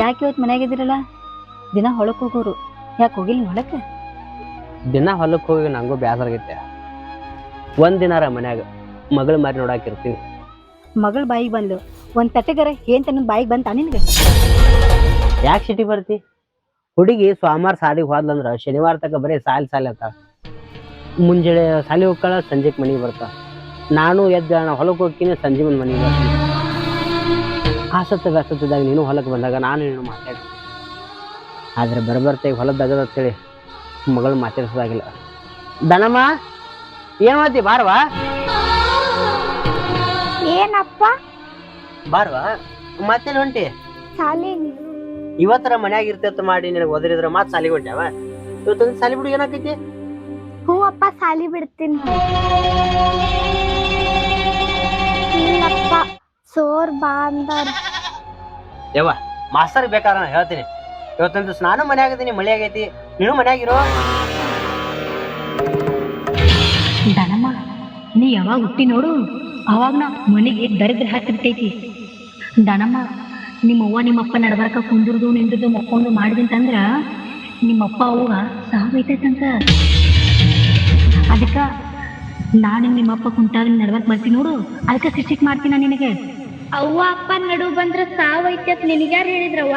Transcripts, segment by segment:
ಯಾಕೆ ಇವತ್ತು ಮನ್ಯಾಗ ಇದಿರಲ್ಲ ದಿನ ಹೊಳಕ್ ಹೋಗೋರು. ಯಾಕೆ ಹೋಗಿಲ್ಲ ಹೊಳಕ್ಕೆ ದಿನ ಹೊಲಕ್ಕೆ ಹೋಗಿ ನಂಗೂ ಬೇಸರ ಆಗೈತೆ. ಒಂದ್ ದಿನಾರ ಮನ್ಯಾಗ ಮಗಳ ಮಾರಿ ನೋಡಾಕಿರ್ತೀನಿ ಮಗಳ ಬಾಯಿಗೆ ಬಂದು ಒಂದ್ ತಟ್ಟೆಗರ ಏನ್ ತನ್ನ ಬಾಯಿಗೆ ಬಂತ ನಿನ್ಗೆ? ಯಾಕೆ ಸಿಟಿ ಬರ್ತಿ? ಹುಡುಗಿ ಸೋಮವಾರ ಸಾಲಿಗೆ ಹೋದ್ಲಂದ್ರ ಶನಿವಾರ ತಕ ಬರೀ ಸಾಲಿ ಸಾಲಿ ಅಂತ ಮುಂಜಾನೆ ಸಾಲಿ ಹೋಗ್ಕಳ ಸಂಜೆಗೆ ಮನೆಗೆ ಬರ್ತಾ ನಾನು ಎದ್ದ ನಾ ಹೊಲಕ್ಕೆ ಹೋಗ್ತೀನಿ ಸಂಜೆ ಮುಂದೆ ಮನೆಗೆ ಬರ್ತೀನಿ. ಆಸತ್ತ ವ್ಯಾಸತ್ತದಾಗ ನೀನು ಹೊಲಕ್ಕೆ ಬಂದಾಗ ನಾನು ನೀನು ಮಾತಾಡಿ. ಆದರೆ ಬರಬರ್ತೆ ಈಗ ಹೊಲದ ದಗದ ಅಂತೇಳಿ ಮಗಳು ಮಾತಾಡಿಸೋದಾಗಿಲ್ಲ. ದನಮ್ಮ ಏನು ಮಾಡ್ತಿ? ಬಾರ್ವಾ? ಏನಪ್ಪ? ಬಾರ್ವಾ? ಮತ್ತೆಲ್ಲಿ ಹೊಂಟಿ? ಇವತ್ತರ ಮನ್ಯಾಗ ಇರ್ತೇತ ಮಾಡಿ ನಿನಗೆ ಒದರಿದ್ರ ಮಾತು ಸಾಲಿ ಹೊಂಟ್ಯಾವ? ಇವತ್ತೊಂದು ಸಾಲಿ ಬಿಡು ಏನಾಕೈತಿ? ಹ್ಞೂ ಅಪ್ಪ ಸಾಲಿ ಬಿಡ್ತೀನಿ. ಇಲ್ಲಪ್ಪ. ಸೋರ್ ಬಾ ಅಂದಾರ ಯವ್ವ ಮಾಸ್ತರ್ ಬೇಕಾದ್ರೆ ನಾ ಹೇಳ್ತೀನಿ. ಇವತ್ತಂತೂ ಸ್ನಾನ ಮನ್ಯಾಗ ಇದೀನಿ ಮಳೆ ಆಗೈತಿ. ನೀನು ಮನ್ಯಾಗಿರೋ ದನಮ್ಮ ನೀ ಯಾವಾಗ ಹುಟ್ಟಿ ನೋಡು? ಅವಾಗ ನಾ ಮನೆಗೆ ದರಿದ್ರ ಹಾಕಿರ್ತೈತಿ ದನಮ್ಮ ನಿಮ್ಮವ್ವ ನಿಮ್ಮಪ್ಪ ನಡ್ಬಾರ್ಕ ಕುಂದ್ರದು ನಿಂದ್ರದು ಮಕ್ಕೊಂಡು ಮಾಡಿದಂತಂದ್ರ ನಿಮ್ಮಪ್ಪ ಅವ್ವ ಸಾವೈತೈತಂತ ಅದಕ್ಕ ನಾನು ನಿಮ್ಮಪ್ಪ ಕುಂಟಾಗ ನಡ್ಬಾರ್ಕ ಬರ್ತೀನಿ ನೋಡು. ಅದಕ್ಕೆ ಶಿಕ್ಷಿಕ್ ಮಾಡ್ತೀನಿ ನಿನಗೆ. ಅವ್ವ ಅಪ್ಪ ನಡು ಬಂದ್ರ ಸಾವೈತಿ ಅಂತ ನಿನಗ್ಯಾರು ಹೇಳಿದ್ರವ್ವ?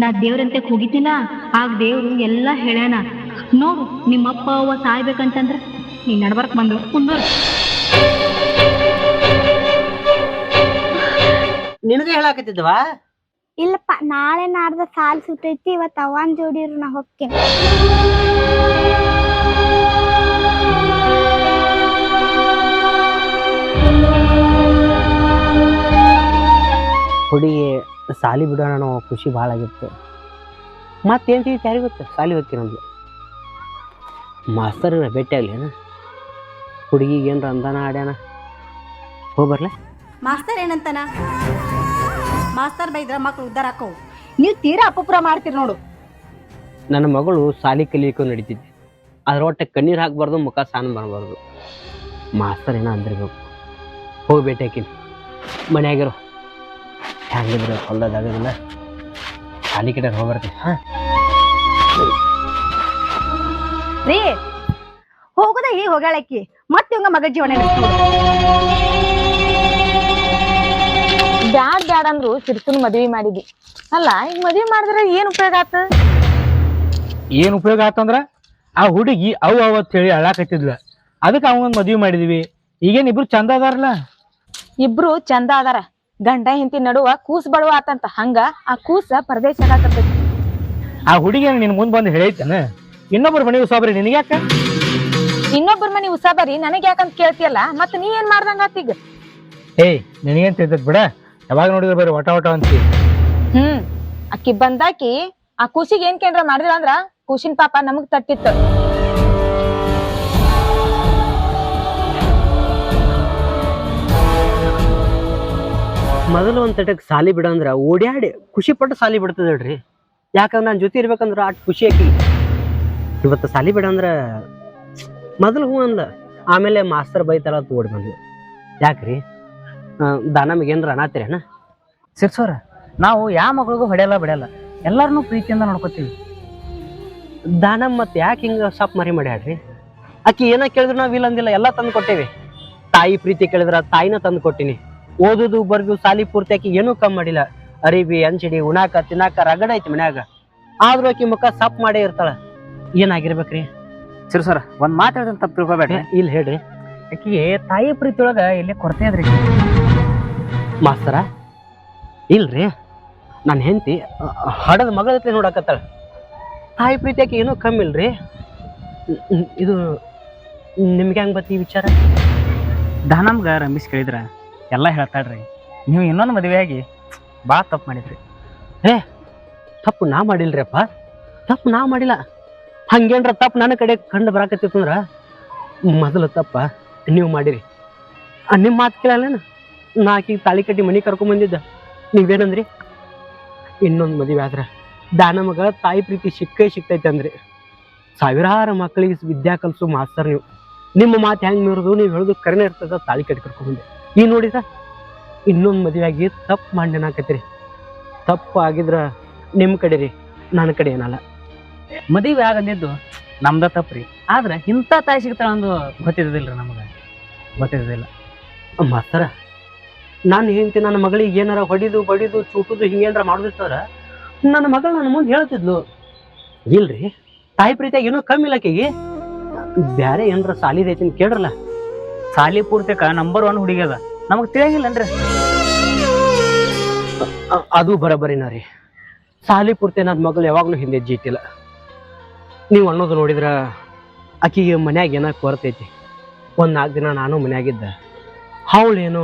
ನಾ ದೇವ್ರಂತೆ ಹೋಗಿದ್ದಿಲ್ಲ ಆಗ ದೇವ್ರು ಎಲ್ಲ ಹೇಳ್ಯಾನ ನೋಡು ನಿಮ್ಮಪ್ಪ ಅವ್ವ ಸಾಯ್ಬೇಕಂತಂದ್ರ ನೀ ನಡ್ಬರ್ಕ್ ಬಂದು ಕುಂದೂರು. ನಿನಗೆ ಹೇಳಾಕತ್ತಿದ್ವಾ? ಇಲ್ಲಪ್ಪ ನಾಳೆ ನಾಡ್ದ ಸಾಲ್ ಸುತ್ತೈತಿ ಇವತ್ತು ಅವನ್ ಜೋಡಿರು ನಾ ಹೋಗ್ತೀನಿ. ಹುಡುಗಿ ಸಾಲಿ ಬಿಡೋಣ ಅನ್ನೋ ಖುಷಿ ಭಾಳ ಆಗಿತ್ತು. ಮತ್ತೇನು ತಿಳಿತು ಯಾರಿಗೆ ಗೊತ್ತು? ಸಾಲಿ ಹೋಗ್ತೀನಿ ನಮ್ದು ಮಾಸ್ತರ್ ಭೇಟಿ ಆಗ್ಲೇನ ಹುಡುಗಿಗೆ ಏನ್ರ ಅಂದಾನ ಆಡ್ಯಾನ? ಹೋಗ್ಬರ್ಲೆ ಮಾಸ್ತರ್ ಏನಂತಾನ? ಮಾಸ್ತರ್ ಬೈದ್ರ ಮಕ್ಳು ಉದ್ದಾರ ಹಾಕೋ. ನೀವು ತೀರಾ ಅಪಪುರ ಮಾಡ್ತೀರಿ ನೋಡು. ನನ್ನ ಮಗಳು ಸಾಲಿ ಕಲಿಯಕ್ಕೂ ನಡೀತಿದ್ದೆ. ಅದ್ರ ಒಟ್ಟೆ ಕಣ್ಣೀರು ಹಾಕ್ಬಾರ್ದು ಮುಖ ಸ್ನಾನ ಮಾಡಬಾರ್ದು. ಮಾಸ್ತರ್ ಏನೋ ಅಂದಿರ್ಬೇಕು. ಹೋಗಿ ಭೇಟಿ ಹಾಕಿನಿ. ಮನ್ಯಾಗಿರೋ. ಹೆಂಗಿದ್ರೆ ಹೊಲ್ದಾಗದಿಲ್ಲ ಸಾಲಿ ಕಡೆ ಹೋಗ್ಬರ್ತೀನಿ ಹಾ. ರೀ ಹೋಗುದ ಈಗ ಹೋಗ್ಯಾಳಕ್ಕಿ? ಮತ್ತೆ ಇವಂಗ ಮಗ ಜೀವನ ಬ್ಯಾಡ್ ಬ್ಯಾಡ್ ಅಂದ್ರು ಸಿರ್ಸನ್ ಮದ್ವಿ ಮಾಡಿದಿ ಅಲ್ಲ ಈಗ ಮದ್ವಿ ಮಾಡಿದ್ರೆ ಏನ್ ಉಪಯೋಗ ಆತ? ಏನ್ ಉಪಯೋಗ ಆತಂದ್ರ ಆ ಹುಡುಗಿ ಅವು ಅವತ್ ಹೇಳಿ ಅಳಾಕತ್ತಿದ್ಲ. ಅದಕ್ಕೆ ಅವನ್ ಮದ್ವಿ ಮಾಡಿದ್ವಿ. ಈಗೇನ್ ಇಬ್ರು ಚಂದ ಅದಾರಲ್ಲ? ಇಬ್ರು ಚಂದ ಅದಾರ. ಗಂಡ ಹೆಂಡತಿ ನಡುವ ಕೂಸ್ ಬಡವ ಆತಂತ ಹಂಗ ಆ ಕೂಸ ಪರದೇಶ ಆ ಹುಡುಗಿ ನಿನ್ ಮುಂದ್ ಬಂದು ಹೇಳೈತನ? ಇನ್ನೊಬ್ಬರ ಮನೆ ಉಸಾಬರಿ ನಿನಗ್ಯಾಕ ಇನ್ನೊಬ್ಬರ ಮನೆ ಉಸಾಬರಿ ನನಗ್ ಯಾಕಂತ ಕೇಳ್ತಿಯಲ್ಲ ಮತ್ ನೀ ಏನ್ ಮಾಡ್ದಂಗ ಆತೀಗ ಏಯ್ ನಿನಗೇನ್ ತಿಳ್ತದ ಬಿಡ ಯಾವಾಗ ನೋಡಿದ್ರೆ ಬರೀ ಒಟ ಒಟ ಅಂತಿ. ಹ್ಮ್ ಅಕ್ಕಿ ಬಂದಾಕಿ ಆ ಕೂಸಿಗೆ ಏನ್ ಕೇಂದ್ರ ಮಾಡಿದ್ರ ಅಂದ್ರ ಕೂಸಿನ ಪಾಪ ನಮಗ್ ತಟ್ಟಿತ್ತು. ಮೊದಲು ಒಂದು ತಟಕ್ ಸಾಲಿ ಬಿಡ ಅಂದ್ರೆ ಓಡ್ಯಾಡಿ ಖುಷಿ ಪಟ್ಟು ಸಾಲಿ ಬಿಡ್ತದಳ್ರಿ ಯಾಕಂದ್ರೆ ನಾನು ಜೊತೆ ಇರ್ಬೇಕಂದ್ರ ಅಟ್ ಖುಷಿ ಆಕಿ. ಇವತ್ತು ಸಾಲಿ ಬಿಡ ಅಂದ್ರ ಮೊದಲು ಹೂ ಅಂದ ಆಮೇಲೆ ಮಾಸ್ತರ್ ಬೈತಾರ ಅಂತ ಓಡಿ ಬಂದ್ಲು ಯಾಕ್ರಿ? ದಾನಮ್ಗೆ ಏನ್ರ ಅನಾತಿರೇನ ಸಿರ್ಸೋರ ನಾವು ಯಾವ ಮಗಳಿಗೂ ಹೊಡೆಯಲ್ಲ ಬಿಡಲ್ಲ. ಎಲ್ಲಾರನ್ನೂ ಪ್ರೀತಿಯಿಂದ ನೋಡ್ಕೋತೀವಿ. ದಾನಮ್ ಮತ್ತೆ ಯಾಕೆ ಹಿಂಗ ಸಾಪ್ ಮರಿ ಮಾಡ್ಯಾಡ್ರಿ ಆಕಿ ಏನ ಕೇಳಿದ್ರು ನಾವ್ ಇಲ್ಲ ಅಂದಿಲ್ಲ ಎಲ್ಲ ತಂದು ಕೊಟ್ಟೇವಿ. ತಾಯಿ ಪ್ರೀತಿ ಕೇಳಿದ್ರ ತಾಯಿನ ತಂದು ಕೊಟ್ಟಿನಿ. ಓದುದು ಬರ್ದು ಸಾಲಿ ಪೂರ್ತಿ ಆಕಿ ಏನೂ ಕಮ್ಮಿ ಮಾಡಿಲ್ಲ. ಅರಿಬಿ ಅಂಚಡಿ ಉಣಾಕ ತಿನ್ನಾಕ ರಗಡ ಐತಿ ಮನ್ಯಾಗ. ಆದ್ರೂ ಆಕಿ ಮುಖ ಸಪ್ ಮಾಡೇ ಇರ್ತಾಳ. ಏನಾಗಿರ್ಬೇಕ್ರಿ? ಸರ್ ಒಂದ್ ಮಾತು ಹೇಳ್ದಂತ ತಪ್ಪು ತಿಳ್ಕೊಬೇಡ್ರಿ. ಇಲ್ಲಿ ಹೇಳ್ರಿ. ಆಕಿಗೆ ತಾಯಿ ಪ್ರೀತಿಯೊಳಗ ಒಳಗ ಇಲ್ಲಿ ಕೊರತೆ ಅದ್ರಿ? ಮಾಸ್ತರ ಇಲ್ರಿ. ನನ್ನ ಹೆಂಡತಿ ಹಡದ ಮಗಳ ನೋಡಕತ್ತಾಳ. ತಾಯಿ ಪ್ರೀತಿ ಆಕಿ ಏನೂ ಕಮ್ಮಿ ಇಲ್ರಿ. ಇದು ನಿಮ್ಗೆ ಹೆಂಗ್ ಬತ್ತಿ ವಿಚಾರ? ದಾನಮ್ಗ ರಮೇಶ್ ಕೇಳಿದ್ರ ಎಲ್ಲ ಹೇಳ್ತಾಳ್ರಿ. ನೀವು ಇನ್ನೊಂದು ಮದುವೆಯಾಗಿ ಭಾಳ ತಪ್ಪು ಮಾಡಿದ್ರಿ. ಏ ತಪ್ಪು ನಾ ಮಾಡಿಲ್ರಿಪ್ಪ. ತಪ್ಪು ನಾ ಮಾಡಿಲ್ಲ. ಹಂಗೇನ್ರ ತಪ್ಪು ನನ್ನ ಕಡೆ ಕಂಡು ಬರಾಕತ್ತಿತ್ತಂದ್ರ ಮೊದಲು ತಪ್ಪ ನೀವು ಮಾಡಿರಿ. ಆ, ನಿಮ್ಮ ಮಾತು ಕೇಳಲ್ಲೇನು? ನಾ ತಾಳಿ ಕಟ್ಟಿ ಮನೆ ಕರ್ಕೊಂಡ್ ಬಂದಿದ್ದ. ನೀವೇನಂದ್ರಿ? ಇನ್ನೊಂದು ಮದುವೆ ಆದ್ರ ದಾನಮಗ ತಾಯಿ ಪ್ರೀತಿ ಸಿಕ್ಕೇ ಸಿಕ್ತೈತೆ ಅಂದ್ರಿ. ಸಾವಿರಾರು ಮಕ್ಕಳಿಗೆ ವಿದ್ಯಾ ಕಲಿಸು ಮಾಸ್ತರ್ ನೀವು. ನಿಮ್ಮ ಮಾತು ಹೆಂಗೆ ಮೀರೋದು ನೀವು ಹೇಳೋದು ಕರೆನೇ ಇರ್ತದ ತಾಳಿ ಕಟ್ಟಿ ಕರ್ಕೊಂಡ್ ಬಂದೆ. ಈ ಸರ್ ಇನ್ನೊಂದು ಮದುವೆಯಾಗಿ ತಪ್ಪು ಮಾಡಿ ನೆನಾಕತ್ತೀರಿ ತಪ್ಪು ಆಗಿದ್ರ ನಿಮ್ಮ ಕಡೆ ರೀ ನನ್ನ ಕಡೆ ಏನಲ್ಲ. ಮದುವೆ ಆಗಂದಿದ್ದು ನಮ್ದ ರೀ. ಆದ್ರೆ ಇಂಥ ತಾಯಿ ಸಿಗ್ತಾಳ ಗೊತ್ತಿದ್ದಿಲ್ಲ ರೀ ನಮಗೆ ಗೊತ್ತಿದ್ದಿಲ್ಲ ಮಾಸ್ತರ ನಾನು ಹೆಂಡತಿ ನನ್ನ ಮಗಳಿಗೆ ಏನಾರ ಹೊಡಿದು ಬಡಿದು ಚೂಟುದು ಹಿಂಗೇನಾರ ಮಾಡುದಿತ್ತಂದ್ರ ನನ್ನ ಮಗಳು ನನ್ನ ಮುಂದೆ ಹೇಳ್ತಿದ್ಲು. ಇಲ್ರಿ ತಾಯಿ ಪ್ರೀತಿಯಾಗ ಏನೋ ಕಮ್ಮಿ ಇಲ್ಲ ಬೇರೆ ಏನಾರ ಸಾಲಿದ ಅಂತ ಕೇಳ್ರಲ್ಲ. ಸಾಲಿ ಪೂರ್ತಿಕ ನಂಬರ್ ಒನ್ ಹುಡುಗಿ ಅದ. ನಮಗ್ ತಿಳಿಯಂಗಿಲ್ಲ ಅಂದ್ರೆ ಅದು ಬರಬರಿನ ರೀ. ಸಾಲಿ ಪೂರ್ತಿ ನನ್ನ ಮಗಳು ಯಾವಾಗ್ಲೂ ಹಿಂದೆ ಜೀತಿಲ್ಲ. ನೀವು ಅನ್ನೋದು ನೋಡಿದ್ರ ಆಕಿಗೆ ಮನ್ಯಾಗ ಏನ ಕೊರತೈತಿ. ಒಂದ್ ನಾಲ್ಕು ದಿನ ನಾನು ಮನ್ಯಾಗಿದ್ದ. ಏನು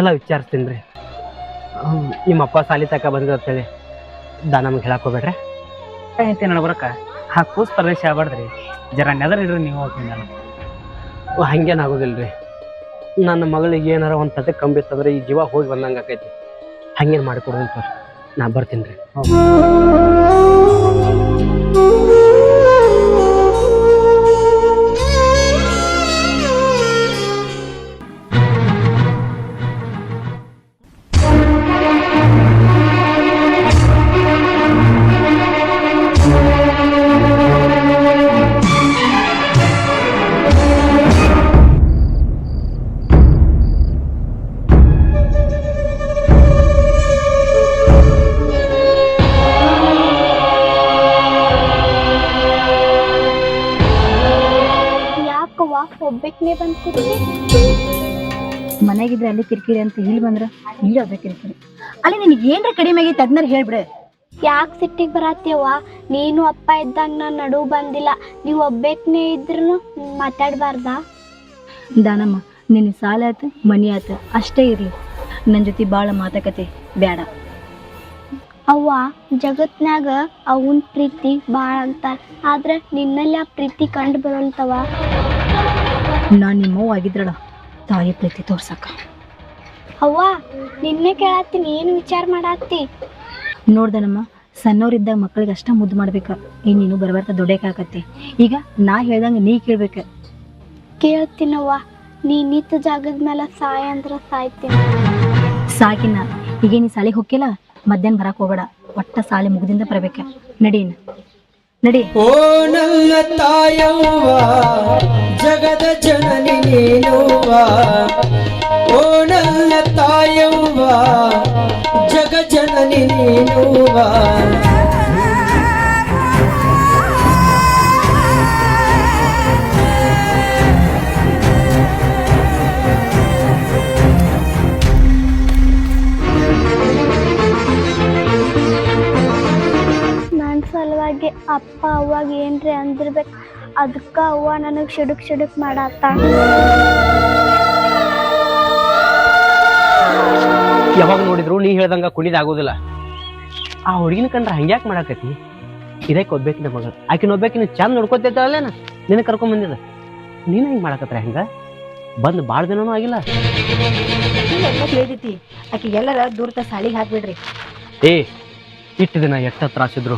ಎಲ್ಲ ವಿಚಾರಿಸ್ತೀನಿ ರೀ. ನಿಮ್ಮಪ್ಪ ಸಾಲಿ ತಕ ಬಂದ ಅಂತೇಳಿ ದಾ ನಮ್ಗೆ ಹೇಳಕ್ ಹೋಗ್ಬೇಡ್ರಿ. ಐತಿ ನಡ್ಬರಕ ಆ ಕೂಸ್ ಪ್ರದೇಶ ಆಗ್ಬಾರ್ದ್ರಿ. ಜರ ನೆದರ್ ಇಡ್ರಿ ನೀವು ಹೋಗ್ತೀನಿ ನಾನು. ಹಂಗೇನಾಗೋದಿಲ್ರಿ ನನ್ನ ಮಗಳಿಗೆ ಏನಾರ ಒಂದು ತತೆ ಕಂಬಿತ್ತಂದ್ರೆ ಈ ಜೀವ ಹೋಗಿ ಬಂದಂಗೆ ಆಕೈತಿ. ಹಂಗೇನು ಮಾಡಿಕೊಡೋದಿಲ್ಲ ಸರ್. ನಾ ಬರ್ತೀನಿ ರೀ. ಬಂದ್ ಮನೆಗಿದ್ರೆ ಅಲ್ಲಿ ಕಿರಿಕಿರಿ ಅಂತ ಇಲ್ಲಿ ಬಂದ್ರ ಇಲ್ಲಿ ಅದ ಕಿರಿಕಿರಿ. ಅಲ್ಲಿ ನಿನಗೆ ಏನ್ರ ಕಡಿಮೆ ಆಗೈತೆ ಅದನ್ನ ಹೇಳ್ಬಿಡು. ಯಾಕೆ ಸಿಟ್ಟಿಗೆ ಬರತ್ತೀವ್ವ ನೀನು ಅಪ್ಪ ಇದ್ದಾಗ ನಾನು ನಡು ಬಂದಿಲ್ಲ. ನೀವು ಒಬ್ಬೇಕನೇ ಇದ್ರು ಮಾತಾಡ್ಬಾರ್ದ? ದಾನಮ್ಮ ನಿನ್ನ ಸಾಲ ಆಯ್ತು ಮನಿ ಆಯ್ತು ಅಷ್ಟೇ ಇರ್ಲಿ. ನನ್ನ ಜೊತೆ ಭಾಳ ಮಾತುಕತೆ ಬೇಡ ಅವ್ವ ಜಗತ್ನಾಗ ಅವನ್ ಪ್ರೀತಿ ಬಾಳ ಅಂತಾರ. ಆದ್ರೆ ನಿನ್ನಲ್ಲಿ ಆ ಪ್ರೀತಿ ಕಂಡು ಬರಲ್ತವ ನಾನು ನಿಮ್ಮವ್ವ ಆಗಿದ್ರಳ ತಾಯಿ ಪ್ರೀತಿ ತೋರ್ಸಕ್ಕ. ಅವ್ವ ನಿನ್ನೆ ಕೇಳತ್ತೀನಿ ಏನು ವಿಚಾರ ಮಾಡತ್ತಿ? ನೋಡ್ದನಮ್ಮ ಸಣ್ಣವರಿದ್ದಾಗ ಮಕ್ಕಳಿಗೆ ಅಷ್ಟ ಮುದ್ದು ಮಾಡ್ಬೇಕು ಏ ನೀನು ಬರ್ಬರ್ತ ದೊಡ್ಡಕ್ಕಾಕತ್ತೆ ಈಗ ನಾ ಹೇಳ್ದಂಗೆ ನೀ ಕೇಳ್ಬೇಕ. ಕೇಳ್ತೀನವ್ವ ನೀ ನಿಂತ ಜಾಗದ ಮೇಲೆ ಸಾಯ ಅಂದ್ರೆ ಸಾಯ್ತೀನಿ. ಸಾಕಿನ ಈಗ ನೀ ಸಾಲಿಗೆ ಹೋಗಿಲ್ಲ ಮಧ್ಯಾಹ್ನ ಬರಕ್ಕೆ ಹೋಗಬೇಡ ಒಟ್ಟ ಸಾಲಿ ಮುಗ್ದಿಂದ ಬರಬೇಕು. ನಡೀನ. ನಡಿ. ಓ ನನ್ನ ತಾಯವ್ವ ಜಗದ ಜನನಿ ನೀನುವ ಓ ನನ್ನ ತಾಯವ್ವ ಜಗ ಜನನಿ ನೀನುವ ಅದಕ್ಕ ಅವ್ವ ನನಗ್ ಶಿಡುಕ್ ಶಿಡುಕ್ ಮಾಡತ್ತ ಯಾವಾಗ ನೋಡಿದ್ರು ನೀ ಹೇಳ್ದಂಗ ಕುಣಿದಾಗೋದಿಲ್ಲ ಆ ಹುಡುಗಿನ ಕಂಡ್ರೆ ಹಂಗ್ಯಾಕ್ ಮಾಡಾಕತಿ ಇದಕ್ಕೆ ಒಬ್ಬೇಕಿನ ಮಗಳು ಆಕಿನ ಒಬ್ಬೇಕಿನ ಚಂದ ನೋಡ್ಕೊತೈತಲ್ಲೇನ ನಿನ್ನ ಕರ್ಕೊಂಡ್ ಬಂದಿದ ನೀನು ಹಿಂಗೆ ಮಾಡಾಕತ್ರ ಹೆಂಗ? ಬಂದ್ ಭಾಳ ದಿನನೂ ಆಗಿಲ್ಲ. ತಿಳಿದೈತಿ ಆಕಿ ಎಲ್ಲರ ದೂರತ ಸಾಲಿಗೆ ಹಾಕ್ಬಿಡ್ರಿ. ಏ ಇಟ್ಟು ದಿನ ಎಷ್ಟ ತ್ರಾಸಿದ್ರು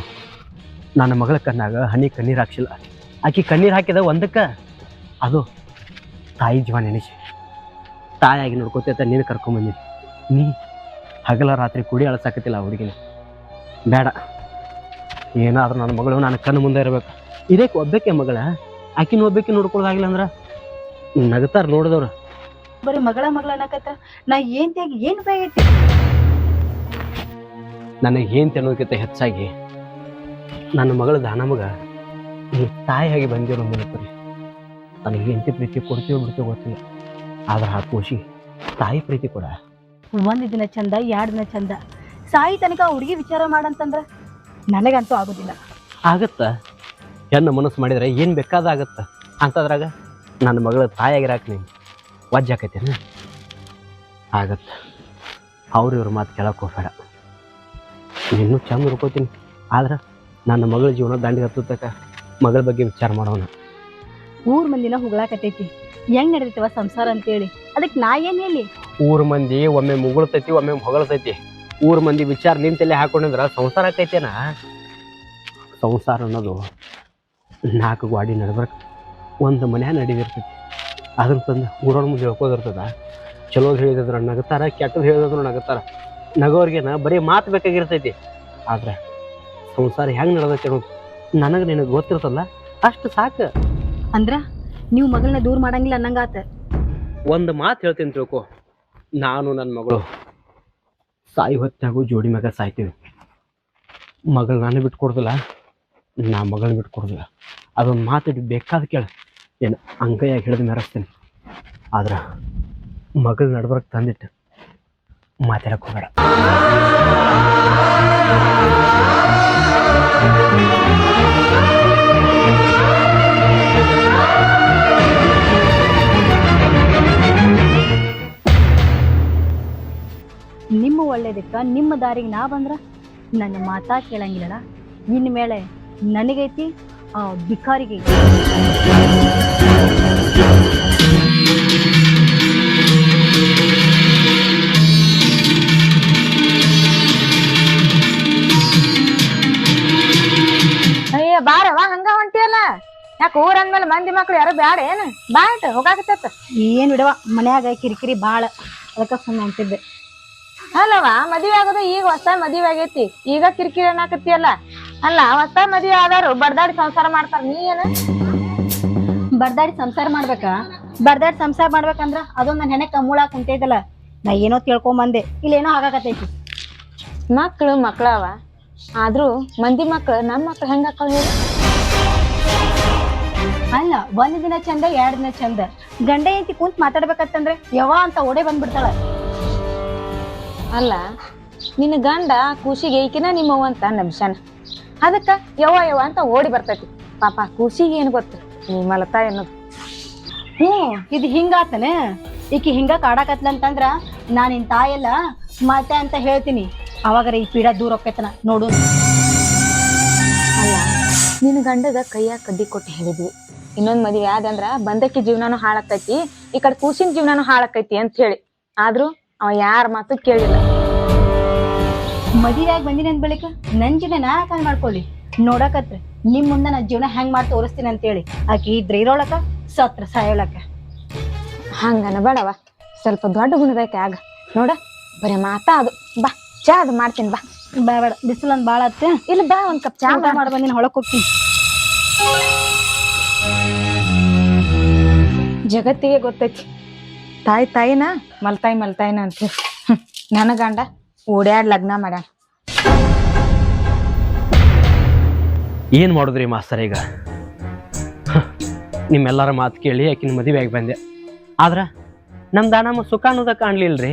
ನನ್ನ ಮಗಳ ಕಣ್ಣಾಗ ಹನಿ ಕಣ್ಣೀರು ಹಾಕ್ಸಿಲ್ಲ. ಆಕಿ ಕಣ್ಣೀರು ಹಾಕಿದ ಒಂದಕ್ಕೆ ಅದು ತಾಯಿ ಜೀವ ನೆನೆಸಿ ತಾಯಾಗಿ ನೋಡ್ಕೋತೈತ ನೀನು ಕರ್ಕೊಂಬಂದಿ ನೀ ಹಗಲ ರಾತ್ರಿ ಕೂಡಿ ಅಳಸಾಕತ್ತಿಲ್ಲ ಆ ಹುಡುಗಿನ. ಬೇಡ. ಏನಾದರೂ ನನ್ನ ಮಗಳು ನನ್ನ ಕಣ್ಣು ಮುಂದೆ ಇರಬೇಕು. ಇದಕ್ಕೆ ಒಬ್ಬಕ್ಕೆ ಮಗಳ. ಆಕಿನ ಒಬ್ಬಕ್ಕೆ ನೋಡ್ಕೊಳ್ಳೋದಾಗಿಲ್ಲ ಅಂದ್ರ ನಗತಾರ ನೋಡಿದವ್ರು. ಬರೀ ಮಗಳ ಮಗಳ ಅನ್ನಕತ್ತ? ನಾ ಏನ್ ತೆಗಿ ಏನ್ ಬೇಕೈತಿ ನನಗೆ ಏನ್ ತಿನ್ನೋದಕ್ಕಿಂತ ಹೆಚ್ಚಾಗಿ ನನ್ನ ಮಗಳ ದಾನಮಗ ಈ ತಾಯಿಯಾಗಿ ಬಂದಿರೋ ನೆನಪರಿ ನನಗೆ ಎಂತಿ ಪ್ರೀತಿ ಕೊಡ್ತೀವೋ ಬಿಡ್ತೀವೋ ಗೊತ್ತಿಲ್ಲ. ಆದ್ರೆ ಆ ಖುಷಿ ತಾಯಿ ಪ್ರೀತಿ ಕೂಡ. ಒಂದು ದಿನ ಚಂದ ಎರಡು ದಿನ ಚಂದ. ಸಾಯಿ ತನಕ ಹುಡುಗಿ ವಿಚಾರ ಮಾಡಂತಂದ್ರ ನನಗಂತೂ ಆಗುದಿಲ್ಲ. ಆಗತ್ತ. ಹೆಣ್ಣು ಮನಸ್ಸು ಮಾಡಿದ್ರೆ ಏನು ಬೇಕಾದಾಗತ್ತ ಅಂತದ್ರಾಗ ನನ್ನ ಮಗಳ ತಾಯಿಯಾಗಿರಾಕ ನೀನು ಆಕೈತೆ ಆಗತ್ತ. ಅವ್ರ ಇವ್ರ ಮಾತು ಕೇಳಕ್ಕೆ ಹೋಗ್ಬೇಡ. ಇನ್ನೂ ಚಂದ ನೋಡ್ಕೋತೀನಿ. ಆದ್ರೆ ನನ್ನ ಮಗಳ ಜೀವನ ದಂಡಿಗೆ ಹತ್ತತಕ್ಕ ಮಗಳ ಬಗ್ಗೆ ವಿಚಾರ ಮಾಡೋಣ. ಊರ್ ಮಂದಿನ ಹುಗಳಾಕತೈತಿ ಹೆಂಗ್ ನಡೆದಿತ್ತವ ಸಂಸಾರ ಅಂತೇಳಿ. ಅದಕ್ ನಾ ಏನ್ ಹೇಳಿ? ಊರ್ ಮಂದಿ ಒಮ್ಮೆ ಮುಗುಳ್ತೈತಿ ಒಮ್ಮೆ ಹೊಗಳತೈತಿ. ಊರ್ ಮಂದಿ ವಿಚಾರ ನಿಂತಲ್ಲೇ ಹಾಕೊಂಡಿದ್ರ ಸಂಸಾರ ಆಕೈತೇನ ಸಂಸಾರ ಅನ್ನೋದು ನಾಲ್ಕು ಗಾಡಿ ನಡ್ಬೇಕು ಒಂದು ಮನ್ಯಾಗ ನಡೀದಿರ್ತೈತಿ. ಅದನ್ನ ತಂದು ಊರವ್ರ ಮುಂದೆ ಹೇಳ್ಕೋದಿರ್ತದ ಚಲೋದ್ ಹೇಳಿದ್ರ ನಗತಾರ ಕೆಟ್ಟದ್ ಹೇಳಿದ್ರು ನಗತಾರ. ನಗೋರ್ಗೆನ ಬರೀ ಮಾತು ಬೇಕಾಗಿರ್ತೈತಿ. ಆದ್ರೆ ಸಂಸಾರ ಹೆಂಗ್ ನಡೆದೈತಿ ಅನ್ನೋದು ನನಗೆ ನಿನಗೆ ಗೊತ್ತಿರ್ತಲ್ಲ ಅಷ್ಟು ಸಾಕು. ಅಂದ್ರ ನೀವು ಮಗಳನ್ನ ದೂರ ಮಾಡಂಗಿಲ್ಲ ಅನ್ನಂಗಾತ. ಒಂದು ಮಾತು ಹೇಳ್ತೀನಿ ತಿಳ್ಕೊ. ನಾನು ನನ್ನ ಮಗಳು ಸಾಯಿ ಹೊತ್ತಾಗೂ ಜೋಡಿ ಮಗ ಸಾಯ್ತೀವಿ. ಮಗಳು ನಾನು ಬಿಟ್ಟು ಕೊಡೋದಿಲ್ಲ ನಾ ಮಗಳನ್ನ ಬಿಟ್ಟು ಕೊಡೋದಿಲ್ಲ ಅದೊಂದು ಮಾತು ಬೇಕಾದ ಕೇಳ. ಏನು ಅಂಗೈಯಾಗಿ ಹಿಡಿದು ಮೆರೆಸ್ತೀನಿ ಆದ್ರೆ ಮಗಳು ನಡ್ಬರ್ಕ್ ತಂದಿಟ್ಟು ಮಾತಾಡಕ್ಕೆ ಹೋಗಬೇಡ. ನಿಮ್ಮ ಒಳ್ಳೇದಕ್ಕ ನಿಮ್ಮ ದಾರಿಗೆ ನಾ ಬಂದ್ರ? ನನ್ನ ಮಾತಾ ಕೇಳಂಗಿಲ್ಲ ಇನ್ ಮೇಲೆ ನನಗೈತಿ ಆ ಬಿಕಾರಿಗೆ ಬಾರವ ಹಂಗ ಹೊಂಟಿಯಲ್ಲ? ಯಾಕ ಊರ್ ಅಂದ್ಮೇಲೆ ಮಂದಿ ಮಕ್ಳು ಯಾರು ಬ್ಯಾಡ ಏನ? ಬಾಟ್ ಹೋಗಾಕತ್ತ ಏನ್ ಬಿಡವ ಮನ್ಯಾಗ ಕಿರಿಕಿರಿ ಬಾಳ ಅದಕ್ಕ ಸುಮ್ಮನೆ ಅಂತಿದ್ದೆ ಅಲ್ಲವ ಮದ್ವೆ ಆಗೋದು ಈಗ ಹೊಸ ಮದ್ವೆ ಆಗೈತಿ. ಈಗ ಕಿರಿಕಿರಿ ಅನ್ನಾಕತ್ತಿಯಲ್ಲ? ಅಲ್ಲ ಹೊಸ ಮದ್ವೆ ಆದಾರು ಬಡದಾಡಿ ಸಂಸಾರ ಮಾಡ್ತಾರ ನೀ ಏನ? ಬಡದಾಡಿ ಸಂಸಾರ ಮಾಡ್ಬೇಕಾ? ಬಡದಾಡಿ ಸಂಸಾರ ಮಾಡ್ಬೇಕಂದ್ರ ಅದೊಂದ್ ನನ್ನ ಹೆಣೆ ಕಮ್ಮುಳಾಕ್ ಕುಂತೈತಲ್ಲ. ನಾ ಏನೋ ತಿಳ್ಕೊಂಬಂದೆ ಇಲ್ಲೇನೋ ಆಗಾಕತೈತಿ ಮಕ್ಳು ಮಕ್ಳವ. ಆದ್ರೂ ಮಂದಿ ಮಕ್ಳು ನಮ್ಮ ಮಕ್ಳು ಹೆಂಗ ಹೇಳಿ? ಅಲ್ಲ ಒಂದ್ ದಿನ ಚಂದ ಎರಡ್ ದಿನ ಚಂದ. ಗಂಡ ಹೆಂಡತಿ ಕುಂತ್ ಮಾತಾಡ್ಬೇಕಂತಂದ್ರೆ ಯವ ಅಂತ ಓಡೇ ಬಂದ್ಬಿಡ್ತಾಳ. ಅಲ್ಲ ನಿನ್ನ ಗಂಡ ಖುಷಿಗೆ ಈಕಿನ ನಿಮ್ಮವ್ವ ಅಂತ ನಮ್ಶನ ಅದಕ್ಕ ಯವ್ವ ಯವ್ವ ಅಂತ ಓಡಿ ಬರ್ತೈತಿ. ಪಾಪ ಖುಷಿಗೆ ಏನ್ ಗೊತ್ತು? ನೀ ಮಲತಾ ಅನ್ನೋದು. ಹ್ಮ್ ಇದು ಹಿಂಗಾತನ ಈಕಿ ಹಿಂಗ ಕಾಡಾಕತ್ಲಂತಂದ್ರ ನಾನು ನಿನ್ ತಾಯಲ್ಲ ಮಾತೆ ಅಂತ ಹೇಳ್ತೀನಿ. ಅವಾಗರ ಈ ಪೀಡ ದೂರ ಹೋಗ್ತೈತನ ನೋಡು. ಅಲ್ಲ ನಿನ್ನ ಗಂಡಗ ಕೈಯಾಗ ಕಡ್ಡಿ ಕೊಟ್ಟು ಹೇಳಿದ್ವಿ ಇನ್ನೊಂದ್ ಮದುವೆ ಆದಂದ್ರ ಬಂದಕ್ಕೆ ಜೀವನಾನು ಹಾಳಾಕೈತಿ ಈ ಕಡೆ ಕೂಸಿನ ಜೀವನಾನು ಹಾಳಾಕೈತಿ ಅಂತ ಹೇಳಿ. ಆದ್ರೂ ಅವ ಯಾರ ಮಾತು ಕೇಳಿಲ್ಲ. ಮದುವೆಯಾಗಿ ಬಂದಿನಿ ಅಂದ ಬಳಿಕ ನನ್ ಜೀವನ ನಾ ಕಾಲ್ ಮಾಡ್ಕೊಳ್ಳಿ. ನೋಡಕತ್ರ ನಿಮ್ ಮುಂದೆ ನನ್ ಜೀವನ ಹೆಂಗ್ ಮಾಡಿ ತೋರಿಸ್ತೀನಿ ಅಂತೇಳಿ ಆಕಿ ಇದ್ರೆ ಇರೋಳಕ ಸತ್ರ ಸಾಯೋಳಕ. ಹಂಗನ ಬೇಡವ. ಸ್ವಲ್ಪ ದೊಡ್ಡ ಗುಣದೈತೆ ಆಗ. ನೋಡ ಬರೀ ಮಾತಾ ಅದು. ಬಾ. ಚಾ ಅದು ಮಾಡ್ತೀನಿ ಬಾ. ಬಾ ಬೇಡ. ಒಂದು ಬಾಳ ಆತ್. ಇಲ್ಲ ಬಾ ಒಂದ್ ಕಪ್ ಚಾ ಮಾಡಿ. ಬಂದಿನ ಹೊಳಕ್ ಹೋಗ್ತೀನಿ. ಜಗತ್ತಿಗೆ ಗೊತ್ತೈತಿ. ತಾಯಿ ತಾಯಿನ? ಮಲ್ತಾಯಿ ಮಲ್ತಾಯಿನ ಅಂತ. ನನ್ನ ಗಂಡ ಓಡ್ಯಾಡ್ ಲಗ್ನ ಮಾಡ್ಯಾನ. ಏನು ಮಾಡುದ್ರಿ ಮಾಸ್ತರ್ ಈಗ? ನಿಮ್ಮೆಲ್ಲರ ಮಾತು ಕೇಳಿ ಆಕಿನ ಮದುವೆಯಾಗಿ ಬಂದೆ. ಆದ್ರೆ ನಮ್ಮ ದಾನಮ್ಮ ಸುಖ ಅನ್ನೋದ ಕಾಣ್ಲಿಲ್ರಿ?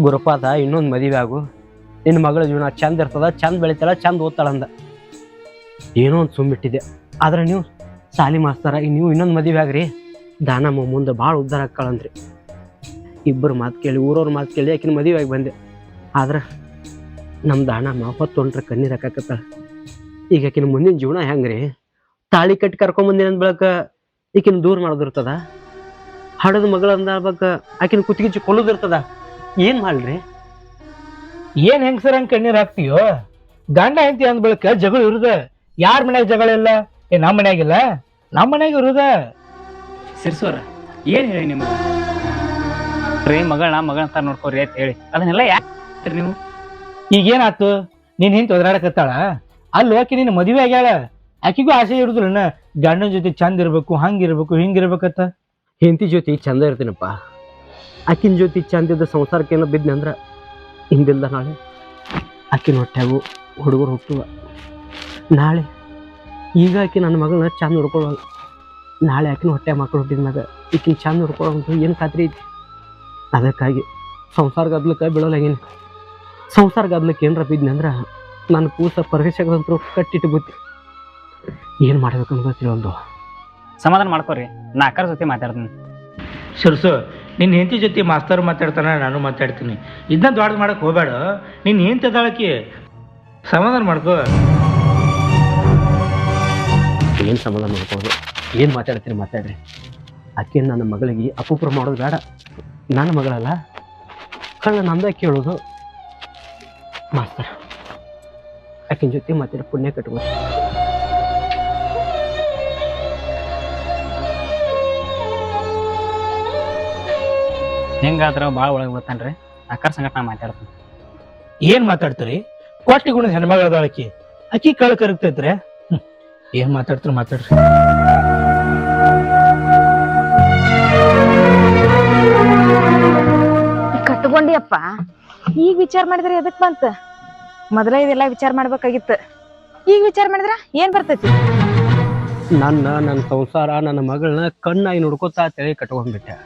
ಗುರುಪಾದ, ಇನ್ನೊಂದು ಮದುವೆ ಆಗು. ನಿನ್ನ ಮಗಳ ಜೀವನ ಚಂದ ಇರ್ತದ, ಚಂದ ಬೆಳಿತಾಳ ಚಂದ ಓದ್ತಾಳ ಅಂದ. ಏನೋ ಒಂದು ಸುಮ್ಮಿಟ್ಟಿದೆ ಆದ್ರೆ ನೀವು ಸಾಲಿ ಮಾಸ್ತಾರ ನೀವು ಇನ್ನೊಂದು ಮದುವೆ ಆಗ್ರಿ. ದಾನಮ್ಮ ಮುಂದೆ ಭಾಳ ಉದ್ಧಾರ ಆಕ್ಕಳಂದ್ರಿ ಇಬ್ಬರು ಮಾತು ಕೇಳಿ, ಊರವ್ರ ಮಾತು ಕೇಳಿ ಆಕಿನ ಆಗಿ ಬಂದೆ. ಆದ್ರೆ ನಮ್ಮ ದಾನಮ್ಮ ಹೊತ್ತೊಂಟ್ರೆ ಕಣ್ಣೀರು ಹಾಕಾಕತ್ತಾಳ. ಈಗ ಆಕಿನ ಮುಂದಿನ ಜೀವನ ಹೆಂಗ್ರಿ? ತಾಳಿ ಕಟ್ಟಿ ಕರ್ಕೊಂಬಂದಿನ ಬಳಕ ಈಕಿನ ದೂರ ಮಾಡೋದಿರ್ತದ? ಹಡದ ಮಗಳ ಅಂದಾಗ ಆಕಿನ ಕುತ್ತಿಗೆ ಕೊಲ್ಲೋದಿರ್ತದ? ಏನ್ ಮಾಡ್ರಿ ಏನ್ ಹೆಂಗಸರ ಹಂಗ್ ಕಣ್ಣೀರ್ ಹಾಕ್ತೀಯೋ? ಗಂಡ ಹೆಂಡತಿ ಅಂದ ಬಳಿಕ ಜಗಳ ಇರುದ? ಯಾರ ಮನ್ಯಾಗ ಜಗಳ ಇಲ್ಲ? ಏ ನಮ್ಮ ಮನ್ಯಾಗಿಲ್ಲ? ನಮ್ಮ ಮನ್ಯಾಗ ಇರುದ? ಸಿರ್ಸೋರ ಏನ್ ಹೇಳಿ ನಿಮ್ಗೆ? ರೀ ಮಗಳನ್ನ ಮಗಳ ಅಂತ ನೋಡ್ಕೋರಿ ಅಂತ ಹೇಳಿ. ಅದನ್ನೆಲ್ಲ ಯಾಕೆ ನೀವು? ಈಗ ಏನಾತು ನೀನ್ ಹಿಂತ ಒದರಾಡಕತ್ತಾಳ? ಅಲ್ಲಿ ಹೋಗಿ ನಿನ್ನ ಮದುವೆ ಆಗ್ಯಾಳ? ಆಕಿಗೂ ಆಸೆ ಇರುದಿಲ್ಲ ಗಂಡನ ಜೊತೆ ಚಂದ ಇರ್ಬೇಕು ಹಂಗಿರ್ಬೇಕು ಹಿಂಗಿರ್ಬೇಕತ್ತ ಹಿಂಗ್ ಇರ್ಬೇಕತ್ತ? ಹೆಂಡತಿ ಜೊತೆ ಚಂದ ಇರ್ತೀನಪ್ಪ. ಆಕಿನ ಜೊತೆ ಚಂದ ಇದ್ದ ಸಂಸಾರಕ್ಕೆ ಏನೋ ಬಿದ್ದೆ ಅಂದ್ರೆ ಹಿಂದಿಲ್ದ ನಾಳೆ ಆಕಿನ ಹೊಟ್ಯಾಗು ಹುಡುಗರು ಹುಟ್ಟುವ. ನಾಳೆ ಈಗ ಆಕಿ ನನ್ನ ಮಗಳನ್ನ ಚಂದ ನೋಡ್ಕೊಳ್ಳೋ ನಾಳೆ ಆಕಿನ ಹೊಟ್ಟೆ ಮಕ್ಕಳು ಹುಟ್ಟಿದ್ಮ್ಯಾಗ ಈಕಿನ ಚಂದ ನೋಡ್ಕೊಳ್ಳೋದು ಏನು ಖಾತ್ರಿ ಐತಿ? ಅದಕ್ಕಾಗಿ ಸಂಸಾರ ಗದ್ಲಕ್ಕೆ ಬೀಳೋಲಾಗೀನಿ ಸಂಸಾರ ಗದ್ಲಕ್ಕೆ ಏನರ ಬಿದ್ದೆ ಅಂದ್ರೆ ನನ್ನ ಕೂಸ ಪರೀಕ್ಷೆಗಂತರೂ ಕಟ್ಟಿಟ್ಟು ಬುತ್ತಿ ಏನು ಮಾಡ್ಬೇಕು ಅನ್ನೋದು ಒಂದು. ಸಮಾಧಾನ ಮಾಡ್ಕೋರಿ ನಾ ಅಕ್ಕರ ಜೊತೆ ಮಾತಾಡ್ತೀನಿ. ಸರ್ಸು ನಿನ್ನ ಹೆಂಡತಿ ಜೊತೆ ಮಾಸ್ತರ್ ಮಾತಾಡ್ತಾನೆ, ನಾನು ಮಾತಾಡ್ತೀನಿ. ಇದನ್ನ ದೊಡ್ಡದು ಮಾಡೋಕೆ ಹೋಗಬೇಡ. ನಿನ್ನ ಹೆಂಡತಿ ಅದಾಳಕಿ ಸಮಾಧಾನ ಮಾಡ್ಕೋ. ಏನು ಸಮಾಧಾನ ಮಾಡ್ಕೋದು ಏನು ಮಾತಾಡ್ತೀನಿ ಮಾತಾಡ್ರಿ. ಆಕೆ ನನ್ನ ಮಗಳಿಗೆ ಅಪೂಪ್ರ ಮಾಡೋದು ಬೇಡ. ನನ್ನ ಮಗಳಲ್ಲ. ಕಳ್ಳ ನಂದ ಕೇಳೋದು. ಮಾಸ್ತರ್, ಆಕಿನ ಜೊತೆ ಮಾತಾಡಿ ಪುಣ್ಯ ಕಟ್ಬೋದು ಹೆಂಗಾದ್ರ ಭಾಳ ಒಳಗೆ ಬರ್ತಾನ್ರಿ. ಅಕ್ಕರ ಸಂಗಟ ನಾ ಮಾತಾಡ್ತೀನಿ. ಏನ್ ಮಾತಾಡ್ತೀರಿ? ಕೋಟಿ ಗುಣದ ಹೆಣ್ಮಗಳದ ಆಕಿ ಅಕ್ಕಿ ಕಳ್ ಕರಗ್ತೈತ್ರಿ. ಏನ್ ಮಾತಾಡ್ತೀರಿ ಮಾತಾಡ್ರಿ. ಕಟ್ಕೊಂಡಿಯಪ್ಪ ಈಗ ವಿಚಾರ ಮಾಡಿದ್ರೆ ಎದಕ್ ಬಂತ? ಮೊದಲ ಇದೆಲ್ಲ ವಿಚಾರ ಮಾಡ್ಬೇಕಾಗಿತ್ತು. ಈಗ ವಿಚಾರ ಮಾಡಿದ್ರ ಏನ್ ಬರ್ತೈತಿ? ನನ್ನ ನನ್ನ ಸಂಸಾರ ನನ್ನ ಮಗಳನ್ನ ಕಣ್ಣಾಗಿ ನೋಡ್ಕೋತಾ ತಳಿ ಕಟ್ಕೊಂಡ್ಬಿಟ್ಟೆ.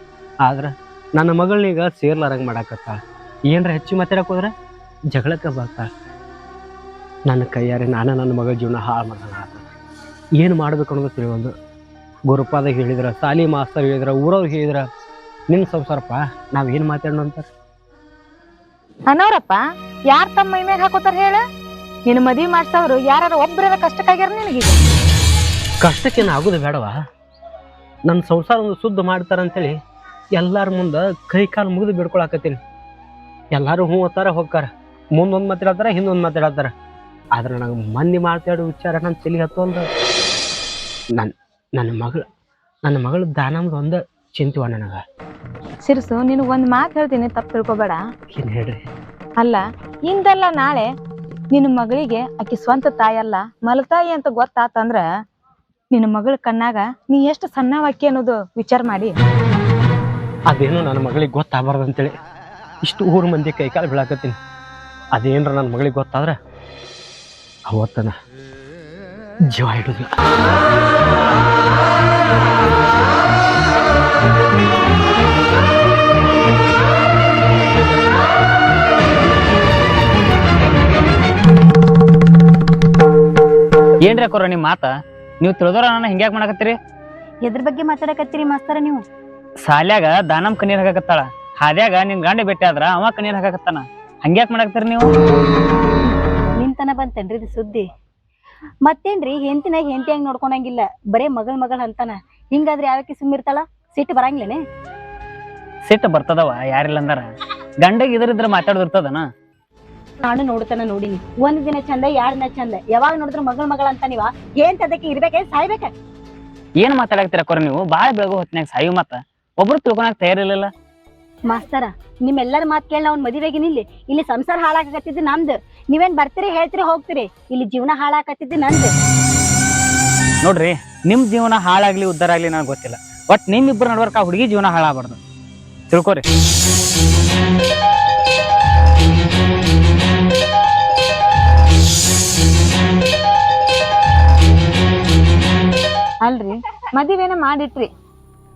ಆದ್ರೆ ನನ್ನ ಮಗಳನ್ನೀಗ ಸೇರ್ಲಾರಂಗೆ ಮಾಡಾಕತ್ತ. ಏನರ ಹೆಚ್ಚು ಮಾತಾಡಕ್ಕೆ ಹೋದ್ರೆ? ಜಗಳಕ್ಕೆ ಬರ್ತಾಳ ನನ್ನ ಕೈಯಾರೆ ನಾನು ನನ್ನ ಮಗಳ ಜೀವನ ಹಾಳು ಮಾಡಲ್ಲ ಏನು ಮಾಡಬೇಕು ಅನ್ನೋದು ತಿಳಿಯೋದು ಗುರುಪಾದ ಹೇಳಿದ್ರೆ ಸಾಲಿ ಮಾಸ್ತರ್ ಹೇಳಿದ್ರೆ ಊರವ್ರು ಹೇಳಿದ್ರೆ ನಿನ್ನ ಸಂಸಾರಪ್ಪ ನಾವು ಏನು ಮಾತಾಡೋಣ ಅಂತಾರೆ? ಅನ್ನೋರಪ್ಪ ಯಾರು ತಮ್ಮ ಮೈ ಮ್ಯಾಗ ಹಾಕೋತಾರ ಹೇಳ? ನಿನ್ನ ಮದುವೆ ಮಾಡ್ಸವ್ರು ಯಾರು ಒಬ್ಬರ ಕಷ್ಟಕ್ಕಾಗ್ಯಾರ ನಿನಗೆ ಕಷ್ಟಕ್ಕೇನು ಆಗೋದು ಬೇಡವಾ? ನನ್ನ ಸಂಸಾರ ಒಂದು ಶುದ್ಧ ಮಾಡ್ತಾರಂತೇಳಿ ಎಲ್ಲಾರ ಮುಂದೆ ಕೈ ಕಾಲು ಮುಗಿದು ಬಿಡ್ಕೊಳಕತ್ತೀನಿ. ಎಲ್ಲಾರು ಹ್ಞೂ ಓದ್ತಾರ ಹೋಗ್ತಾರ. ಮುಂದೊಂದು ಮಾತಾಡ್ತಾರ ಹಿಂದೊಂದು ಮಾತಾಡ್ತಾರ ಆದ್ರೆ ನಂಗೆ ಮಂದಿ ಮಾತಾಡೋ ವಿಚಾರ ನನ್ನ ತಲೆಗೆ ಅಂದ ನನ್ನ ನನ್ನ ಮಗಳು ನನ್ನ ಮಗಳು ದಾನಮ್ದು ಒಂದು ಚಿಂತಿವ ನನಗ. ಸಿರ್ಸು ನಿನಗ್ ಒಂದ್ ಮಾತು ಹೇಳ್ತೀನಿ ತಪ್ಪು ತಿಳ್ಕೊಬೇಡ. ಏನು ಹೇಳ್ರಿ? ಅಲ್ಲ ಇಂದಲ್ಲ ನಾಳೆ ನಿನ್ನ ಮಗಳಿಗೆ ಆಕಿ ಸ್ವಂತ ತಾಯಲ್ಲ ಮಲತಾಯಿ ಅಂತ ಗೊತ್ತಾತಂದ್ರ ನಿನ್ನ ಮಗಳ ಕಣ್ಣಾಗ ನೀ ಎಷ್ಟು ಸಣ್ಣವಾಕಿ ಅನ್ನೋದು ವಿಚಾರ ಮಾಡಿ. ಅದೇನು ನನ್ನ ಮಗಳಿಗೆ ಗೊತ್ತಾಗಬಾರ್ದು ಅಂತೇಳಿ ಇಷ್ಟು ಊರು ಮಂದಿ ಕೈಕಾಲು ಬೀಳಾಕತ್ತೀನಿ. ಅದೇನ್ರ ನನ್ನ ಮಗಳಿಗೆ ಗೊತ್ತಾದ್ರೆ ಅವತ್ತನ ಜೀವ ಇಡೋದಿಲ್ಲ ಏನ್ರಿ ಅಕ್ಕೋರ ನಿಮ್ಮ ಮಾತ? ನೀವು ತಿಳಿದೋರ ನಾನು ಹಿಂಗ್ಯಾಕ್ ಮಾಡಕತ್ತೀರಿ? ಎದ್ರ ಬಗ್ಗೆ ಮಾತಾಡಕತ್ತೀರಿ ಮಾಸ್ತರ ನೀವು? ಸಾಲ್ಯಾಗ ದಾನಮ್ ಕಣ್ಣೀರ್ ಹಾಕಕತ್ತಾಳ. ಹಾದ್ಯಾಗ ನಿನ್ ಗಂಡ ಭೇಟಿ ಆದ್ರ ಅವ ಕಣ್ಣೀರ್ ಹಾಕಕತ್ತಾನ. ಹಂಗ್ಯಾಕ್ ಮಾಡಾಕತ್ತೀರಿ ನೀವು? ನಿಂತನ ಬಂತೇನ್ರಿ ಇದು ಸುದ್ದಿ? ಮತ್ತೇನ್ರಿ ಹೆಂತಿನ ಹೆಂತಿ ಹಂಗ್ ನೋಡ್ಕೊಂಡಂಗಿಲ್ಲ. ಬರೇ ಮಗಳ್ ಮಗಳ್ ಅಂತಾನ. ಹಿಂಗಾದ್ರೆ ಯಾವಕ್ಕೆ ಸುಮ್ಮಿರ್ತಾಳ ಸಿಟ್ಟು ಬರಂಗಿಲ್ಲೇನೆ? ಸಿಟ್ಟು ಬರ್ತದವ ಯಾರಿಲ್ಲ ಅಂದಾರ ಗಂಡಗ್ ಇದ್ರ ಮಾತಾಡೋದಿರ್ತದನ? ನಾನು ನೋಡ್ತಾನ ನೋಡಿನಿ. ಒಂದ್ ದಿನ ಚಂದ ಎರಡ್ ದಿನ ಚಂದ. ಯಾವಾಗ ನೋಡಿದ್ರು ಮಗಳ್ ಮಗಳ ಅಂತ ನೀವ? ಏನ್ ಅದಕ್ಕೆ ಇರ್ಬೇಕೆ ಸಾಯ್ಬೇಕ? ಏನ್ ಮಾತಾಡಕತ್ತೀರ ಕೊರ ನೀವು? ಬಾಳ ಬೆಳಗು ಹೊತ್ನ್ಯಾಗ ಸಾಯು ಮತ್ತ. ಒಬ್ರು ತಿಳ್ಕೊಳಕ್ ತಯಾರಿರ್ಲಿಲ್ಲ ಮಾಸ್ತರ ನಿಮ್ಮೆಲ್ಲರ ಮಾತ್ ಕೇಳಿ ಅವ್ನ ಮದುವೆಗೆ ನಿಲ್ಲಿ. ಇಲ್ಲಿ ಸಂಸಾರ ಹಾಳಾಗತ್ತಿದ್ದು ನಮ್ದು. ನೀವೇನ್ ಬರ್ತೀರಿ ಹೇಳ್ತೀರಿ ಹೋಗ್ತೀರಿ. ಇಲ್ಲಿ ಜೀವನ ಹಾಳಾಗತ್ತಿದ್ದು ನಂದು. ನೋಡ್ರಿ ನಿಮ್ ಜೀವನ ಹಾಳಾಗ್ಲಿ ಉದ್ದಾರ ಆಗ್ಲಿ ನನಗೆ ಗೊತ್ತಿಲ್ಲ. ಬಟ್ ನಿಮ್ ಇಬ್ಬರು ನಡ್ವರ್ಕ ಆ ಹುಡುಗಿ ಜೀವನ ಹಾಳಾಗಬಾರ್ದು. ತಿಳ್ಕೊರಿ. ಅಲ್ರಿ ಮದುವೆನ ಮಾಡಿಟ್ರಿ.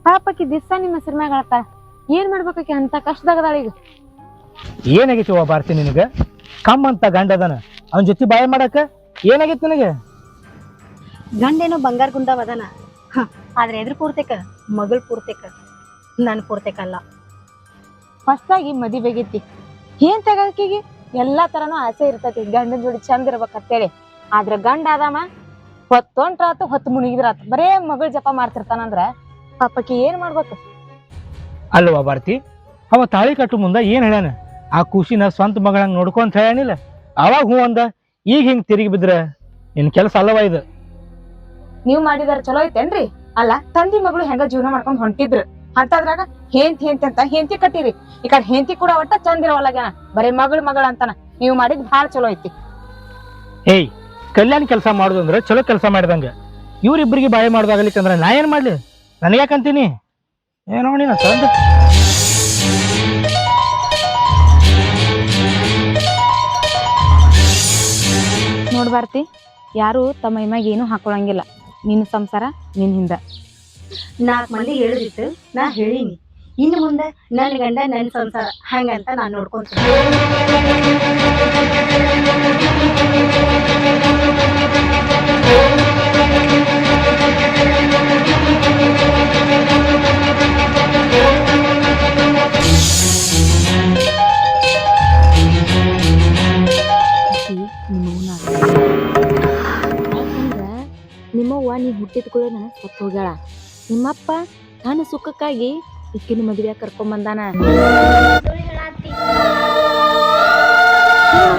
ಪಾಪಕ್ಕಿ ದಿವಸ ನಿಮ್ಮ ಹೆಸರು ಮ್ಯಾಗ ಅಳತಾಳ ಏನ್ ಮಾಡ್ಬೇಕಾಕಿ ಅಂತ ಕಷ್ಟದಾಗದಾಳ ಈಗ. ಏನಾಗೈತಿ ಓ ಭಾರತಿ ನಿನಗೆ? ಕಮ್ಮ ಅಂತ ಗಂಡ ಅದಾನ ಅವನ ಜೊತೆ ಬಾಯ ಮಾಡಕ ಏನಾಗೈತಿ ನಿನಗೆ? ಗಂಡೇನೋ ಬಂಗಾರ ಗುಂಡವ ಅದಾನ. ಹ, ಆದ್ರೆ ಎದ್ರ ಪೂರ್ತೇಕ ಮಗಳ್ ಪೂರ್ತೇಕ ನನ್ ಪೂರ್ತೇಕ ಅಲ್ಲ. ಮದಿ ಮದಿಬೇಗೈತಿ ಏನ್ ತಗೋಕಿಗೆ ಎಲ್ಲಾ ತರನು ಆಸೆ ಇರ್ತೈತಿ ಗಂಡನ ಜೋಡಿ ಚಂದ ಇರ್ಬೇಕಂತೇಳಿ. ಆದ್ರ ಗಂಡ ಆದಾಮ ಹೊತ್ತೊಂಟ್ರಾತು ಹೊತ್ತು ಮುಣಿಗಿದ್ರಾತು. ಬರೇ ಮಗಳ ಜಪ ಮಾಡ್ತಿರ್ತಾನಂದ್ರ ಪಾಪಕ್ಕೆ ಏನ್ ಮಾಡ್ಬೇಕು? ಅಲ್ವಾ ಭಾರತಿ ಅವ ತಾಳಿ ಕಟ್ಟು ಮುಂದ ಏನ್ ಹೇಳ್ಯಾನ? ಆ ಖುಷಿನ ಸ್ವಂತ ಮಗಳಂಗ್ ನೋಡ್ಕೊಂತ ಹೇಳ್ಯಾನಿಲ್ಲ. ಅವಾಗ ಹೂ ಅಂದ ಈಗ ಹಿಂಗ್ ತಿರುಗಿ ಬಿದ್ರ ನಿನ್ ಕೆಲಸ ಅಲ್ಲವಾ ಇದು. ನೀವ್ ಮಾಡಿದಾರ ಚಲೋ ಐತೇನ್ರಿ? ಅಲ್ಲ ತಂದಿ ಮಗಳು ಹೆಂಗ ಜೀವನ ಮಾಡ್ಕೊಂಡ್ ಹೊಂಟಿದ್ರು? ಅಂತದ್ರಾಗ ಹೇಂತಿ ಹೇಂತಿ ಅಂತ ಹೇಂತಿ ಕಟ್ಟಿರಿ. ಈ ಕಡೆ ಹೇಂತಿ ಕೂಡ ಒಟ್ಟ ಚಂದ ಇರೋವಲ್ಲಾಗ್ಯಾನ ಬರೇ ಮಗಳು ಮಗಳ ಅಂತಾನ. ನೀವ್ ಮಾಡಿದ್ ಭಾಳ ಚಲೋ ಐತಿ. ಏಯ್ ಕಲ್ಯಾಣ ಕೆಲಸ ಮಾಡುದಂದ್ರ ಚಲೋ ಕೆಲಸ ಮಾಡಿದಂಗ. ಇವ್ರಿಬ್ರಿಗೆ ಬಾಯಿ ಮಾಡೋದಾಗಲಿಕ್ಕಂದ್ರ ನಾ ಏನ್ ಮಾಡ್ಲಿ? ನನಗ್ಯಾಕಂತೀನಿ? ಏನೋ ನೀನು ಚಂದ ನೋಡ್ಬಾರ್ತಿ ಯಾರು ತಮ್ಮ ಇಮ್ಯಾಗ ಏನು ಹಾಕೊಳಂಗಿಲ್ಲ. ನಿನ್ನ ಸಂಸಾರ ನಿನ್ ಹಿಂದ. ನಾಲ್ಕು ಮಂದಿ ಹೇಳಿದಿತ್ತು ನಾ ಹೇಳೀನಿ. ಇನ್ನು ಮುಂದೆ ನನ್ನ ಗಂಡ ನನ್ನ ಸಂಸಾರ ಹಂಗಂತ ನಾನು ನೋಡ್ಕೊಂತ ನೀ ಹುಟ್ಟಿದ ಕೂಡ ನನಗೆ ಸತ್ತು ಹೋಗ್ಯಾಳ. ನಿಮ್ಮಪ್ಪ ತನ್ನ ಸುಖಕ್ಕಾಗಿ ಇಕ್ಕಿನ ಮದುವೆ ಕರ್ಕೊಂಬಂದಾನ.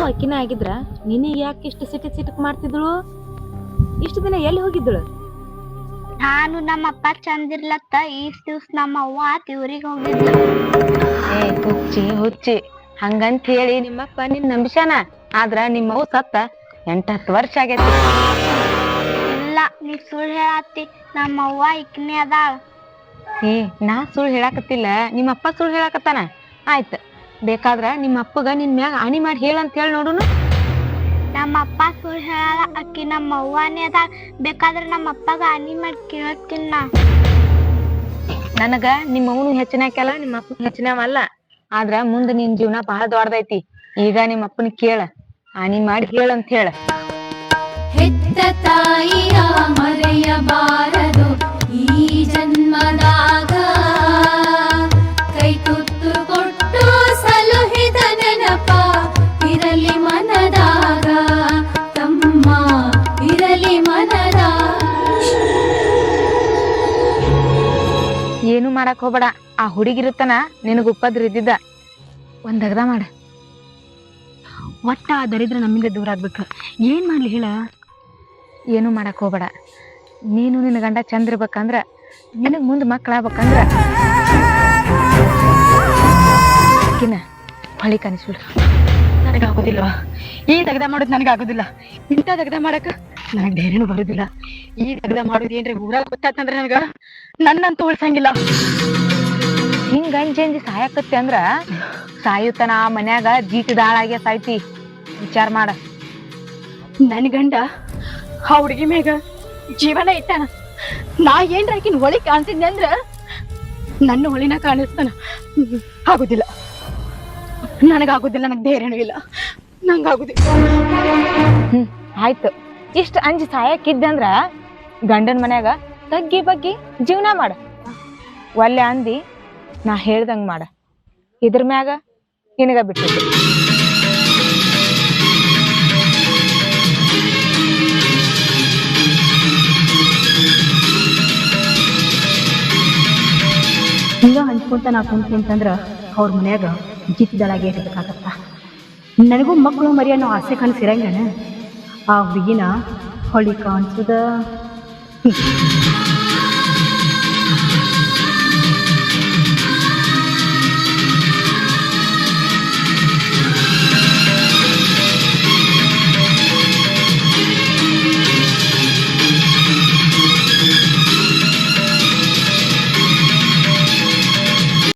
ಅಕ್ಕಿನ ಆಗಿದ್ರ ನಿನಗೆ ಯಾಕೆ ಇಷ್ಟು ಸಿಟಿ ಸಿಟಿ ಮಾಡ್ತಿದ್ಳು? ಇಷ್ಟು ದಿನ ಎಲ್ಲಿ ಹೋಗಿದ್ದಳು? ನಾನು ನಮ್ಮಪ್ಪ ಚಂದಿರ್ಲತ್ತ ಈಸ್ ದಿವ್ಸ ನಮ್ಮ ಅವ್ವ ತಿವ್ರಿಗೆ ಹೋಗಿದ್ಲು. ಏ ಹುಚ್ಚಿ ಹುಚ್ಚಿ. ಹಂಗಂತ ಹೇಳಿ ನಿಮ್ಮಪ್ಪ ನಿನ್ ನಂಬಿಸಾನ ಆದ್ರ ನಿಮ್ಮವ್ ಸತ್ತ ಎಂಟ್ ಹತ್ತು ವರ್ಷ ಆಗೈತಿ. ಇಲ್ಲ ನೀ ಸುಳ್ಳು ಹೇಳತ್ತಿ ನಮ್ಮ ಅವ್ವ ಇಕ್ನೆ ಅದಾಳ. ಏ ನಾ ಸುಳ್ಳು ಹೇಳಾಕತ್ತಿಲ್ಲ. ನಿಮ್ಮಪ್ಪ ಸುಳ್ಳು ಹೇಳಾಕತ್ತಾನ? ಆಯ್ತು. ಬೇಕಾದ್ರ ನಿಮ್ಮ ಅಪ್ಪಗ ನಿನ್ ಮ್ಯಾಗ ಹಾನಿ ಮಾಡಿ ಹೇಳಂತ ಹೇಳಿ ನೋಡುನು. ನಮ್ಮ ಅಪ್ಪ ಸುಳ್ಳು ಹೇಳಲ್ಲ ಅಕ್ಕಿ ನಮ್ಮ ಅವ್ವನೇ ಅದಾಳ. ಬೇಕಾದ್ರೆ ನಮ್ಮ ಅಪ್ಪಗ ಅನಿ ಮಾಡಿ ಕೇಳ್ತೀನಿ ನಾ. ನನಗ ನಿಮ್ಮ ಅವನು ಹೆಚ್ಚಿನಾಕಲ್ಲ ನಿಮ್ಮ ಅಪ್ಪನ ಹೆಚ್ಚಿನವಲ್ಲ ಆದ್ರ ಮುಂದ ನಿನ್ ಜೀವನ ಬಹಳ ದೊಡ್ಡದೈತಿ. ಈಗ ನಿಮ್ಮ ಅಪ್ಪನ ಕೇಳ ಹಾನಿ ಮಾಡಿ ಹೇಳಂತ ಹೇಳ. ಹೆತ್ತ ತಾಯಿಯ ಮಾಡಕ್ ಹೋಗ್ಬೇಡ. ಆ ಹುಡುಗಿರುತ್ತನ ನಿನಗ ಉಪದ್ರ ಇದ್ದಿದ್ದ. ಒಂದ್ ಅಗ್ದ ಮಾಡ. ಒಟ್ಟ ದರಿದ್ರ ನಮ್ಮಿಂದ ದೂರ ಆಗ್ಬೇಕು. ಏನ್ ಮಾಡ್ಲಿ ಹೇಳ? ಏನು ಮಾಡಕ್ ಹೋಗ್ಬೇಡ. ನೀನು ನಿನ್ನ ಗಂಡ ಚಂದ ಇರ್ಬೇಕಂದ್ರ, ನಿನಗ್ ಮುಂದ್ ಮಕ್ಕಳಾಗ್ಬೇಕಂದ್ರ ಆಕಿನ ಹೊಳಿ ಕನಿಸ್ಬಿಡು. ನನಗಾಗೋದಿಲ್ವಾ? ಈ ದಗದ ಮಾಡೋದು ನನಗಾಗೋದಿಲ್ಲ. ಇಂಥ ದಗದ ಮಾಡಕ ನನಗ್ ಧೈರ್ಯನು ಬರುದಿಲ್ಲ. ಈ ದಗದ ಮಾಡೋದು ಏನ್ರಿ ಊರಾಗ ಗೊತ್ತಾತಂದ್ರ ನನಗ? ನನ್ನಂತೂ ಉಳ್ಸಂಗಿಲ್ಲ. ಹಿಂಗ ಅಂಜಿ ಸಾಯಕತ್ತಿ ಅಂದ್ರ ಸಾಯುತನ ಆ ಮನ್ಯಾಗ ಜೀತದಾಳಾಗೆ ಸಾಯ್ತಿ. ವಿಚಾರ ಮಾಡ. ನನ್ ಗಂಡ ಆ ಹುಡುಗಿ ಮ್ಯಾಗ ಜೀವನ ಇಟ್ಟಾನ. ನಾ ಏನ್ರ ಆಕಿನ ಹೊಳಿ ಕಾಣ್ತಿದ್ದೆ ಅಂದ್ರ ನನ್ನ ಹೊಳಿನ ಕಾಣಿಸ್ತಾನ. ಆಗುದಿಲ್ಲ. ನನಗಾಗುದಿಲ್ಲ ನನಗ್ ಧೈರ್ಯನೂ ಇಲ್ಲ. ನಂಗಾಗುದಿಲ್ಲ. ಹ್ಮ್ ಆಯ್ತು. ಇಷ್ಟ ಅಂಜಿ ಸಾಯಕ್ಕಿದ್ದಂದ್ರ ಗಂಡನ ಮನ್ಯಾಗ ತಗ್ಗಿ ಬಗ್ಗಿ ಜೀವನ ಮಾಡ. ಒಲ್ಲೆ ಅಂದಿ ನಾ ಹೇಳ್ದಂಗ ಮಾಡ. ಇದ್ರ ಮ್ಯಾಗ ನಿನಗ ಬಿಟ್ಟು ಹಿಂಗ ಹಂಚ್ಕೊಂತ ನಾ ಕುಂತೀನಿ ಅಂತಂದ್ರ ಅವ್ರ ಮನ್ಯಾಗ ಜಿತ್ತಿದಳಾಗಿ ಇರ್ಬೇಕಾಗತ್ತ. ನನಗೂ ಮಕ್ಕಳು ಮರಿ ಅನ್ನೋ ಆಸೆ ಕನಸಿರಂಗನ ಆ ಹುಡುಗಿನ ಹೊಳಿ ಕಾಣಿಸುದ